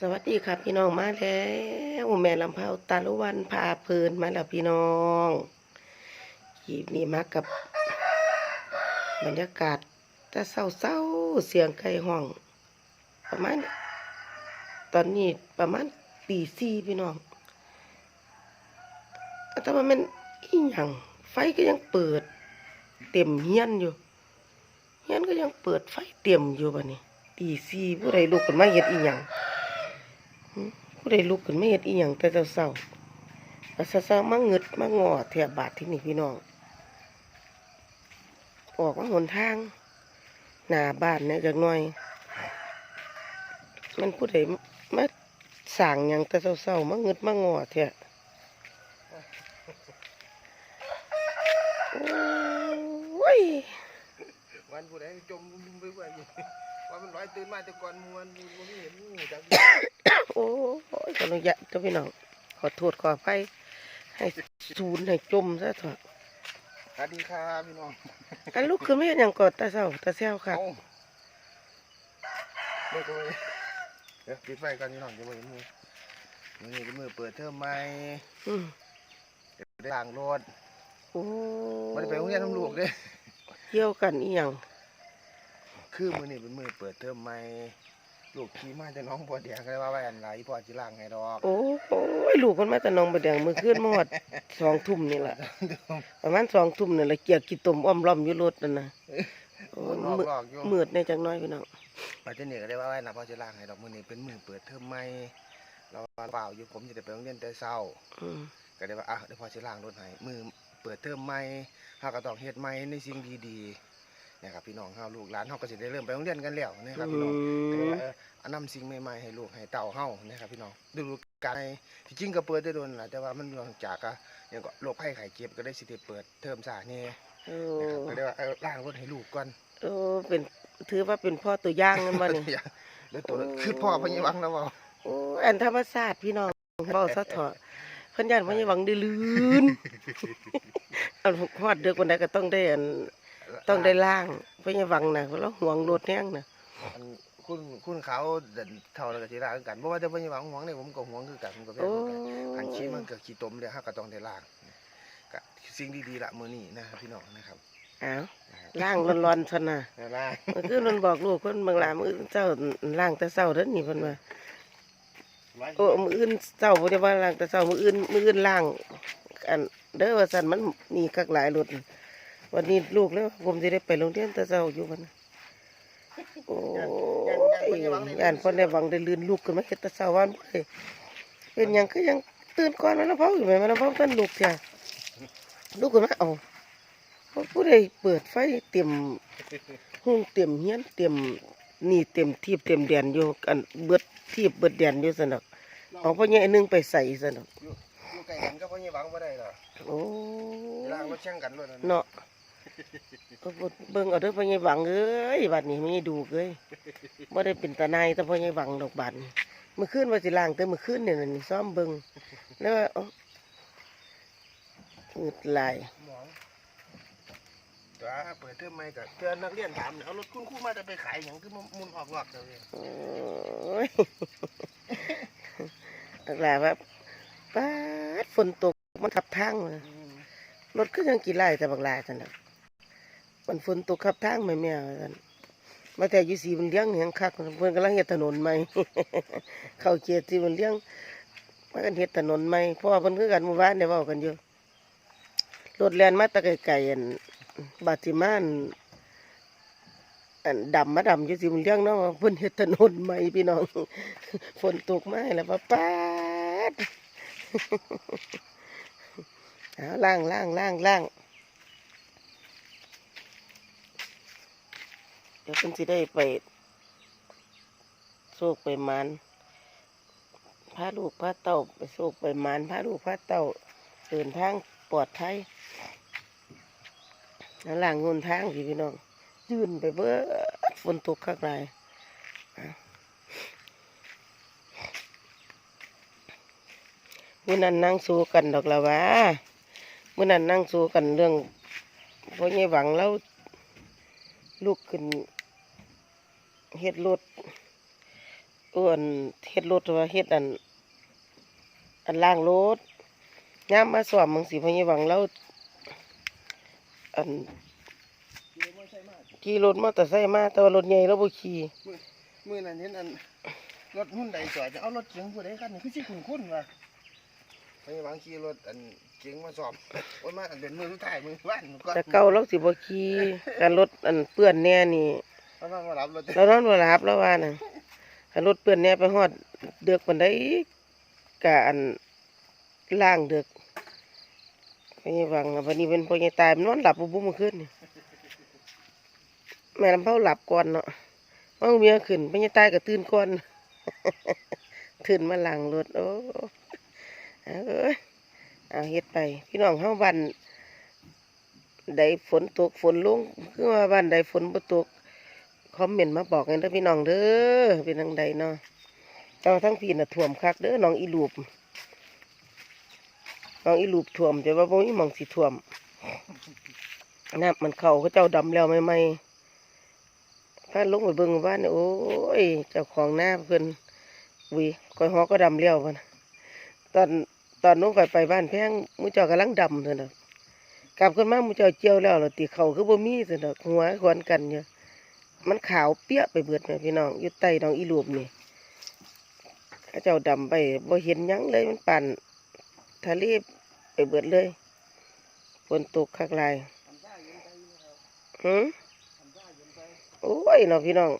สวัสดีครับพี่น้องมาแล้วแม่ลำเผาตาลุวันพาเพลินมาแล้วพี่น้องขีบนี้มากับบรรยากาศแต่เศร้าเสียงไก่ห้อง ประมาณ ตอนนี้ประมาณตีสี่พี่น้องแต่ว่ามันอีหยังไฟก็ยังเปิด เต็มเฮียนอยู่เฮียนก็ยังเปิดไฟเต็มอยู่บัดนี้ตีสี่ผู้ใดลุกขึ้นมาเฮ็ดอีหยัง ผู้ใดลุกขึ้นไม่เห็ดอีหยังแต่เศร้าๆแล้าเศร้ามาเงิดมางอแถบบาดที่นี่พี่น้อง ออกมาหนทาง หน้าบ้านเนี่ยจักหน่อย มันผู้ใดมาสั่งหยังแต่เศร้าๆมาเงิดมางอแถบโอ้ย วันผู้ใดจมไปไว้อยู่ ว่ามันลอยตื่นมาแต่ก่อนมวนมันไม่เห็นงูจักโอ้ยขออนุญาตเจ้าพี่น้องขอโทษขออภัยให้ศูนย์ให้จมซะเถอะสวัสดีครับพี่น้องอันลูกคือไม่เห็นอย่างกอดตาเศร้าตาแซวค่ะ เอ้าเลิกเลยเดี๋ยวปิดไฟก่อนพี่น้องจะมาเห็นมือมือนี่เป็นมือเปิดเทอมใหม่อืมเดี๋ยวได้ล้างรถโอ้ไม่ได้ไปโรงเรียนทำลูกเด้เที่ยวกันอีหยัง คือมือนี่เป็นมือเปิดเทอมใหม่ลูกขี่มาแต่น้องปวดแดงก็เลยว่าไว้อันไรพ่อจิล้างให้ดอกโอ้ยลูกคนมาแต่หนองบะแดงมือขึ้นมาหอด สองทุ่มนี่แหละประมาณสองทุ่มนี่แหละเกียกกี่ตุ่มอ้อมล้อมอยู่รถนั่นนะโอ้ยนอกมืดหลอกอยู่มืดในจังน้อยพี่น้องมาเจนี่ก็ได้ว่าไว้นะพ่อจิล้างให้ดอกมือนี่เป็นมือเปิดเทอมใหม่เราเปล่าอยู่ผมจะได้ไปโรงเรียนแต่เช้าอืมก็ได้ว่าอะเดี๋ยวพอจะล้างรถให้มือเปิดเทอมใหม่เฮาก็ต้องเฮ็ดใหม่ในสิ่งดีๆ นะครับพี่น้องเฮาลูกหลานเฮาก็สิได้เริ่มไปโรงเรียนกันแล้วนะครับพี่น้องก็เลยว่าเอออันนำสิ่งใหม่ๆให้ลูกให้เต่าเฮานะครับพี่น้องฤดูกาลที่จริงก็เปิดได้โดนล่ะแต่ว่ามันเนื่องจากอะอย่างก็โรคภัยไข้เจ็บก็ได้สิได้เปิดเทอมซาแน่โอ้นะครับก็ได้ว่าเออล้างรถให้ลูกก่อน โอ้เป็นถือว่าเป็นพ่อตัวอย่างนั่นบ่นี่ แล้วตัวนั้นคือพ่อพญาวังนะเว่าโอ้ยอันธรรมศาสตร์พี่น้องเบาซะเถอะเพิ่นยันว่าอย่าหวังได้ลื่น อันฮอดเดือกวันใดก็ต้องได้อัน ต้องได้ล่างเพิ่นอย่าหวังนะเพราะเราห่วงรถแห้งนะอันคุณคุณเขาเดินเท่าแล้วก็สิล้างคือกันบ่ว่าแต่พญาวังห่วงเนี่ยผมก็ห่วงคือกันผมก็เป็นโอ้คือกันอันขี้มันเกิดขี้ตมเลยฮะก็ต้องได้ล้างก็สิ่งดีๆละมือนี้นะครับพี่น้องนะครับอ้าวนะครับล่างร้อนๆซั่นน่ะได้ล้างเมื่อคืนมันบอกลูกเพิ่นบางลามื้ออื่นเจ้าล่างแต่เช้าเด้อนี่เพิ่นว่า โอ้มื้ออื่นเช้าบ่ได้ว่าล่างแต่เช้ามื้ออื่นมื้ออื่นล่าง อันเด้อว่าซั่นมันนี่คักหลายรถ วันนี้ลูกแล้วผมสิได้ไปโรงเรียนแต่เช้าอยู่บัดนะโอ้ยย่านเพิ่นได้หวังได้ลื่นลูกขึ้นมาเฮ็ดแต่เช้าวันบ่ได้เป็นหยังคือยังตื่นก่อนมันแล้วเผาอยู่แม่มันแล้วเผาท่านลูกจ้ะลูกขึ้นมาเอาผู้ใดเปิดไฟเต็มห้องเต็มเฮียนเต็มนี่เต็มทีบเต็มแดนอยู่กันเบิดทีบเบิดแดนอยู่สนอกเอาพ่อใหญ่นึงไปใส่สนอกอยู่อยู่ใกล้กันก็พญาวังบ่ได้หรอกโอ้ล้างรถแข่งกันเลยนะเนาะ เอาเบิ่งเอาเด้อพ่อใหญ่หวังเอ้ยบัดนี้มีดูเอ้ยบ่ได้เป็นตาในายแต่พ่อใหญ่หวังดอกบัดนี้เมื่อคืนว่าสิล้างแต่เมื่อคืนเนี่ยนี่ซ้อมเบิ่งแล้วว่าเอ้าหงุดหลายหมองตัวเปิดเทอมใหม่ก็เตือนนักเรียนถามเนี่ยเอารถคุณครูมาจะไปขายหยังคือมันมุนออกงอกเดี๋ยวนี้โอ้ยอักหลาว่าป้าดฝนตกมันทับทางเลยอืมรถก็ยังกี่ไล่แต่บักหลาจันน่ะ มันฝนตกขับทางแม่แม่กันมาแต่อยู่สีมันเลี้ยงเหียงคักเพิ่นกำลังเฮ็ดถนนใหม่เข้าเขตที่มันเลี้ยงมากันเฮ็ดถนนใหม่เพราะว่าเพิ่นคือกันมู่บ้านได้ว้ากันอยู่รถแลนมาตะไกลๆอันบาดสิมานอันดำมาดำอยู่สิมันเลี้ยงเนาะว่าเพิ่นเฮ็ดถนนใหม่พี่น้องฝนตกมาแล้วว่าป๊าดเอาล่างล่างล่างล่างเดี๋ยวเพิ่นสิได้ไปโศกไปมันพาลูกพาเต่าไปโศกไปมันพาลูกพาเต่าเดินทางปลอดภัยแล้วล่างงนทางพี่พี่น้องยืนไปเบิดฝนตกข้างในมื่อนั้นนั่งสู้กันดอกละวะมื่อนั้นนั่งสู้กันเรื่องพราะยายหวังแล้วลูกขึ้น เฮ็ดรถอ้วนเฮ็ดรถว่าเฮ็ดอัน อันล่างรถย่ามมาสวมมึงสิพะยหวังแล้วอันขี่รถมอเตอร์ไซค์มาแต่ว่ารถใหญ่เราบ่ขี่มือนั้นเห็นอันรถหุ่นใดจอดจะเอารถเก๋งผู้ใดคันนี้คือสิคุ้นคุ้นๆว่ะไปบางขี่รถอันเก๋งมาสอบโอ้ยมาอันเป็นมือสุดท้ายมือว่านก่อนแต่เก่าเราสิบ่ขี่การรถอันเปื้อนแน่นี่ เอามามารับรถเรานอนบ่หลับแล้วว่าน่ะคันรถเปื้อนแน่ไปฮอดเดือกปานใดกะอันล่างเดือกพะยหวังน่ะวันนี้เป็นพ่อใหญ่ตายมันนอนหลับบ่บุ้เมื่อคืนนี่แม่ลำเผาหลับก่อนเนาะว่าเมียขึ้นพ่อใหญ่ตายก็ตื่นก่อนตื่นมาหล้างรถโอ้เอาเอ้ยเอาเฮ็ดไป พี่น้องเฮาบ้านใดฝนตกฝนลงคือว่าบ้านใดฝนบ่ตก คอมเมนต์มาบอกกันเด้อพี่น้องเด้อเป็นทางใดเนาะแต่ว่าทั้งพี่น่ะท่วมคักเด้อน้องอีลูปน้องอีลูปท่วมแต่ว่าบ่มีหม่องสิท่วมน้ำมันเข้าเขาเจ้าดำแล้วใหม่ๆพาลงไปเบิ่งบ้านโอ้ยเจ้าของหน้าเพิ่นวิก้อยฮอก็ดำแล้วพุ่นตอนตอนนู้นไปไปบ้านแพงมื้อเจ้ากำลังดำซั่นน่ะกลับขึ้นมามื้อเจ้าเจียวแล้วล่ะติเขาคือบ่มีซั่นดอกหัวควนกันอยู่ มันขาวเปี้ยไปเบิดแม่พี่น้องอยู่ใต้น้องอีลูบนี่เข้าเจ้าดำไปบ่เห็นยังเลยมันปั่นทะเลไปเบิดเลยฝนตกคักลายหืมโอ้ยเนาะพี่น้อง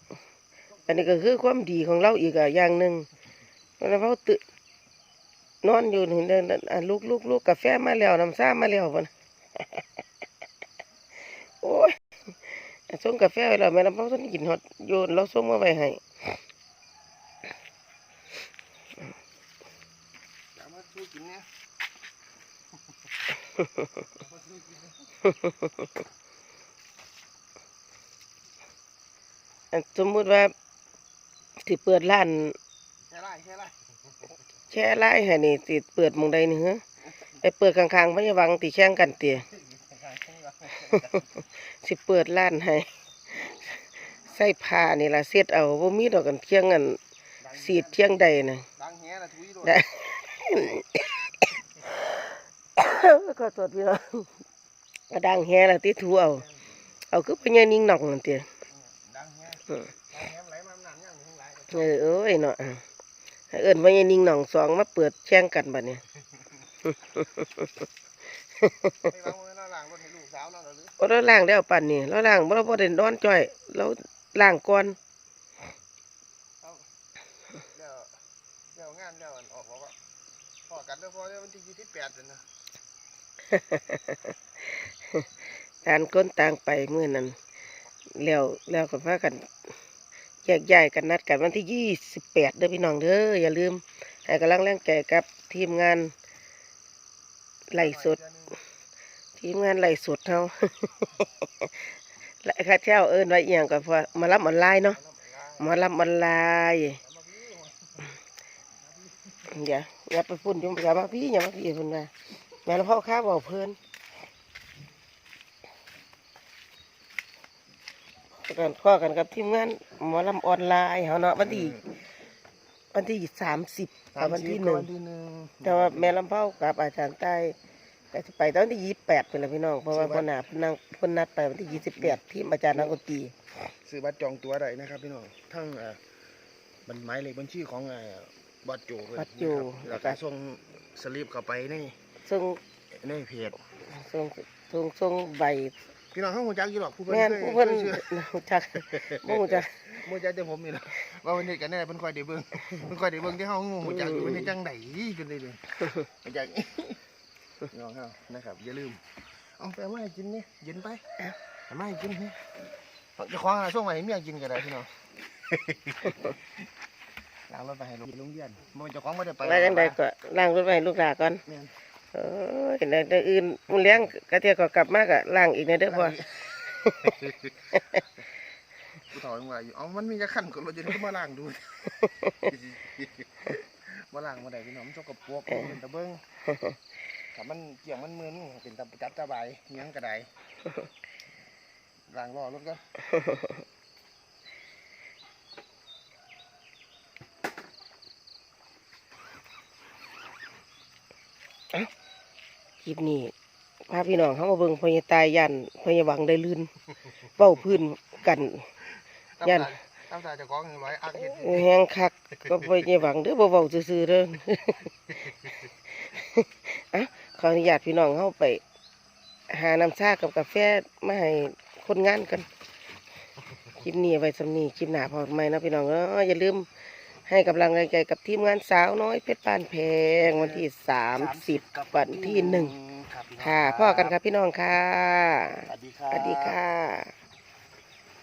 อันนี้ก็คือความดีของเราอีกอย่างหนึ่งแล้วเขาตื่นนอนอยู่นี่เดินลูกลูกลูกกาแฟมาแล้วน้ำซ่ามาแล้วพนโอ้ย ส่งกาแฟไว้แล้วแม่ลำพังส่งกินฮอดโยนเราส่งมาไว้ให้เอามาสู้กินเนี่ยอันสมมุติว่าที่เปิดร้านแค่ไรแค่ไรแช่ไล่ให้นี่สิเปิดหมองใดนี่ฮะไปเปิดข้างๆพะยาวังติแข่งกันเตีย สิเปิดร้านให้ใส่ผ้านี่ล่ะเสียดเอาบ่มีดอกกันเที่ยงกันสีดเที่ยงใดน่ะดังแห่ละทุยโดนได้ขอโทษพี่น้องกระดังแฮละติถูเอา เอาคือพญานิ่งหนองนั่นเตียดังแห่อืมดังแห่ไหลมาน้ำย่างทั้งหลายเออเอ้ยเนาะให้เอิ้นพญานิ่งหนองสองมาเปิดแข่งกันบัดนี้ไม่วางมือเรา บ่เราล้างแล้วปั่นนี่เราล้างบ่เราบ่ได้นอนจ้อยเราล้างก่อนเอาเดี๋ยวเดี๋ยวงานเดี๋ยวอันออกบอกว่าพอกันเดี๋ยวพอเดี๋ยววันที่ยี่สิบแปดเดือนนะทานคนต่างไปมื้อนั้นแล้วแล้วก็พากันแยกย้ายกันนัดกันวันที่28เด้อพี่น้องเด้ออย่าลืมให้กำลังแรงใจกับทีมงานไล่สด ทีมงานไล่สดเฮาและข้าเจ้าเอิ้นว่าอีหยังก็พอมารับออนไลน์เนาะมารับออนไลน์อย่าอย่าไปพุ่นจุ่มอย่ามาพี่อย่ามาพี่เพิ่นว่าแม่ละพ่อข้าบอกเพิ่นกันข้อกันกับทีมงานหมอลำออนไลน์เฮาเนาะวันที่วันที่สามสิบกับวันที่หนึ่งวันที่หนึ่งแต่ว่าแม่ลำเผากับอาจารย์ใต้ ก็จะไปตอนที่ยี่สิบแปดเป็นละพี่น้อง เพราะว่าคนหนาเพนนังเพนนัดไปวันที่ยี่สิบแปดที่อาจารย์นักดนตรีซื้อบัตรจองตั๋วได้นะครับพี่น้องทั้งเอ่อบัญหมายเลขบัญชีของเอ่อบัตรโจเพิ่นวัดอยู่นะครับแล้วก็ส่งสลิปเข้าไปในส่งในเพจส่งส่งส่งใบพี่น้องเขาหูจักอยู่หรอกผู้เพิ่นแม่นเคยผู้เพิ่นเคยชื่อรู้จักบ่รู้จัก บ่จักแต่ผมนี่แหละว่าวันนี้กันแน่เพิ่นค่อยได้เบิ่งเพิ่นค่อยได้เบิ่งที่เฮาหูจักอยู่อืมเพิ่นเฮ็ดจังไดจนได้เลยหูจักพี่ น้องเฮานะครับอย่าลืม เอาไปเอามาให้กินนี่เย็นไปเอามาให้กินนี่เจะคว้าของส่งมาให้เมียกินก็ได้พี่น้อง ล้างรถไปให้ลูกโรงเรียนบ่เจ้าของบ่ได้ไปว่าจังใดก็ล้างรถไว้ให้ลูกหลานก่อนแม่นเอ้ยในเดือนอื่นมื้อเลี้ยงกะเที่ยก็กลับมาก็ล้างอีกในเด้อพ่อผู้ถอยมาอยู่เอามันมีจะขั้นก็รถจะได้มาล้างดู มาล้างมาได้พี่น้องมันสกปรกมันเป็นตะเบิ้ง ถ้ามันเกี่ยงมันมือนเป็นตะจับตะใบเงี้ยงกระไดล้างรอรถก็คลิปนี้พาพี่น้องเขามาเบิ่งพญตายยันพญาวังได้ลื่นเป้าพื้นกัน ยันตั้งแต่จะก้องร้อยอันแห้งคักก็พญาวังเด้อเบาๆซื่อๆเด้อ อะขออนุญาตพี่น้องเข้าไป หาน้ำชากับกาแฟมาให้คนงานกันคลิปนี้เอาไว้สำนีคลิปหน้าพอไหมนะพี่น้องเอออย่าลืมให้กำลังใจกับทีมงานสาวน้อยเพชรปานแพงวันที่สามสิบวันที่หนึ่งครับพี่น้องค่ะพ่อกันครับพี่น้องค่ะสวัสดีครัสบวัสดีค่ะ